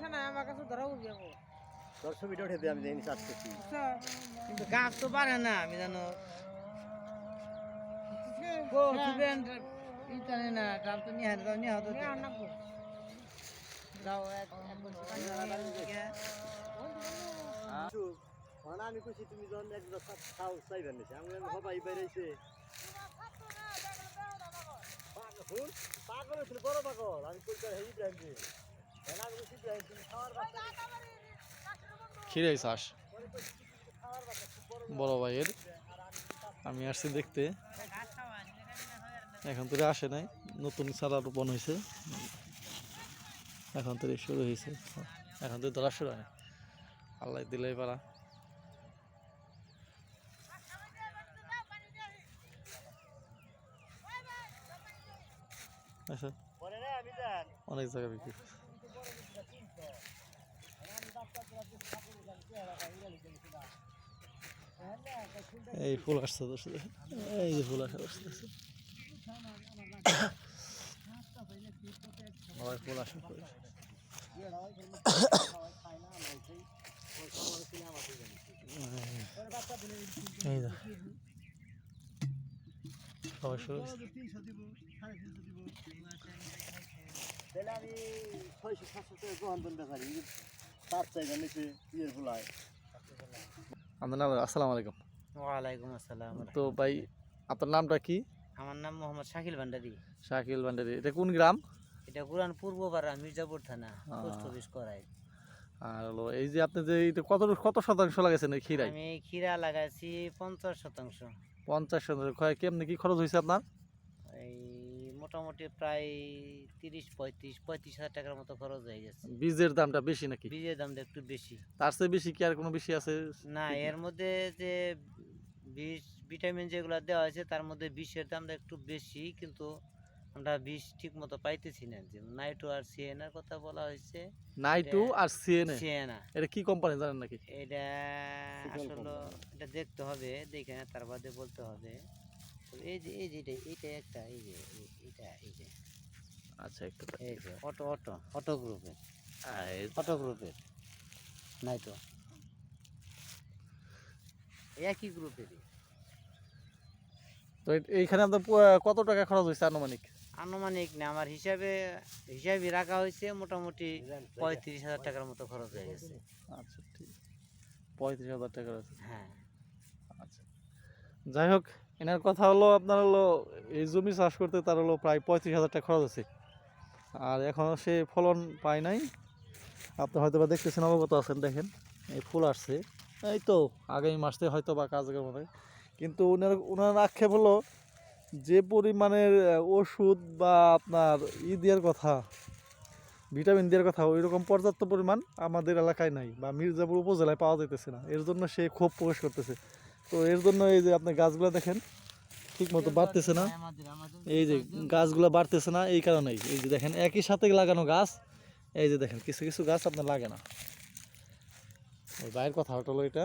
আসে না আমার কাছে ধরা উঠবে তোর ছবিটা উঠে দিয়ে আমি চাষ করছি কিন্তু গাছ তো পারে না আমি জানো। জানে না তো নিয়ে হাতে হাতে। যাও মানে আমি কইছি তুমি যখন একবার খাও চাইবেন নিছে আমি আমি বেরিয়েছে পাগল পাগল ছিল বড় পাগল। আমি কইতে হেই খিরাই চাষ বড় ভাইয়ের। আমি আসছি দেখতে। এখন তো আসে নাই। নতুন চারা রোপণ হয়েছে এখন তো শুরু হয়েছে এখন তো ধরা শুরু হয় আল্লাহ দিলেই পারা। আচ্ছা অনেক জায়গা বিক্রি। এই ফুল আসছে তো শুধু। এই যে ফুল আসা আসতেছে সবাই ফুল আসা সবাই শুরু। তাহলে আমি ছয়শো সাতশো টাকা গ্রহণ করতে পারি তার চাইবেন নিচে ইয়ের গুলায়। আপনার নাম আসসালামু আলাইকুম। ওয়ালাইকুম আসসালাম তো ভাই আপনার নামটা কি? আমার নাম মোহাম্মদ শাকিল ভান্ডারি। শাকিল ভান্ডারি এটা কোন গ্রাম? এটা পুরান পূর্বপাড়া মির্জাপুর থানা পোস্ট অফিস করায়। আর হলো এই যে আপনি যে এটা কত কত শতাংশ লাগাইছেন এই ক্ষীরাই আমি খিরা লাগাইছি পঞ্চাশ শতাংশ। পঞ্চাশ শতাংশ। কেমনি কি খরচ হয়েছে আপনার? এই মোটামুটি প্রায় তিরিশ পঁয়ত্রিশ পঁয়ত্রিশ হাজার টাকার মতো খরচ হয়ে গেছে। বীজের দামটা বেশি নাকি? বীজের দামটা একটু বেশি। তার চেয়ে বেশি কি আর কোনো বেশি আছে? না এর মধ্যে যে বিষ ভিটামিন যেগুলো দেওয়া হয়েছে তার মধ্যে বিষের দামটা একটু বেশি কিন্তু আমরা বিষ ঠিক মতো পাইতেছি না। যে নাইট্রো আর সিএনার কথা বলা হয়েছে। নাইটু আর সিএনএ? সিএনা এটা কি কোম্পানি জানেন নাকি? এটা আসলে এটা দেখতে হবে দেখে না তার বাদে বলতে হবে। এই যে এই যে এটা এইটা একটা এই যে আচ্ছা একটু এই যে অটো অটো অটো এই- অটো গ্রুপের নাইট্রো একই গ্রুপেরই তো এইখানে আপনার কত টাকা খরচ হয়েছে আনুমানিক? আনুমানিক না আমার হিসাবে হিসাবে রাখা হয়েছে মোটামুটি পঁয়ত্রিশ হাজার টাকার মতো খরচ হয়ে গেছে। আচ্ছা ঠিক। পঁয়ত্রিশ হাজার টাকা আছে। হ্যাঁ। আচ্ছা। যাই হোক এনার কথা হলো আপনার হলো এই জমি চাষ করতে তার হলো প্রায় পঁয়ত্রিশ হাজার টাকা খরচ আছে। আর এখনও সে ফলন পায় নাই। আপনি হয়তো বা দেখতেছেন, অবগত আছেন, দেখেন, এই ফুল আসছে। এই তো, আগামী মাসে হয়তো বা কাজ হবে কিন্তু ওনার ওনার আক্ষেপ হলো যে পরিমাণের ওষুধ বা আপনার ই দেওয়ার কথা, ভিটামিন দেওয়ার কথা ওই রকম পর্যাপ্ত পরিমাণ আমাদের এলাকায় নাই বা মির্জাপুর উপজেলায় পাওয়া যেতেছে না। এর জন্য সে ক্ষোভ প্রকাশ করতেছে। তো এর জন্য এই যে আপনি গাছগুলো দেখেন ঠিক মতো বাড়তেছে না। এই যে গাছগুলো বাড়তেছে না, এই কারণেই। এই যে দেখেন, একই সাথে লাগানো গাছ। এই যে দেখেন, কিছু কিছু গাছ আপনার লাগে না। ওই বাইরের কথা হলো এটা।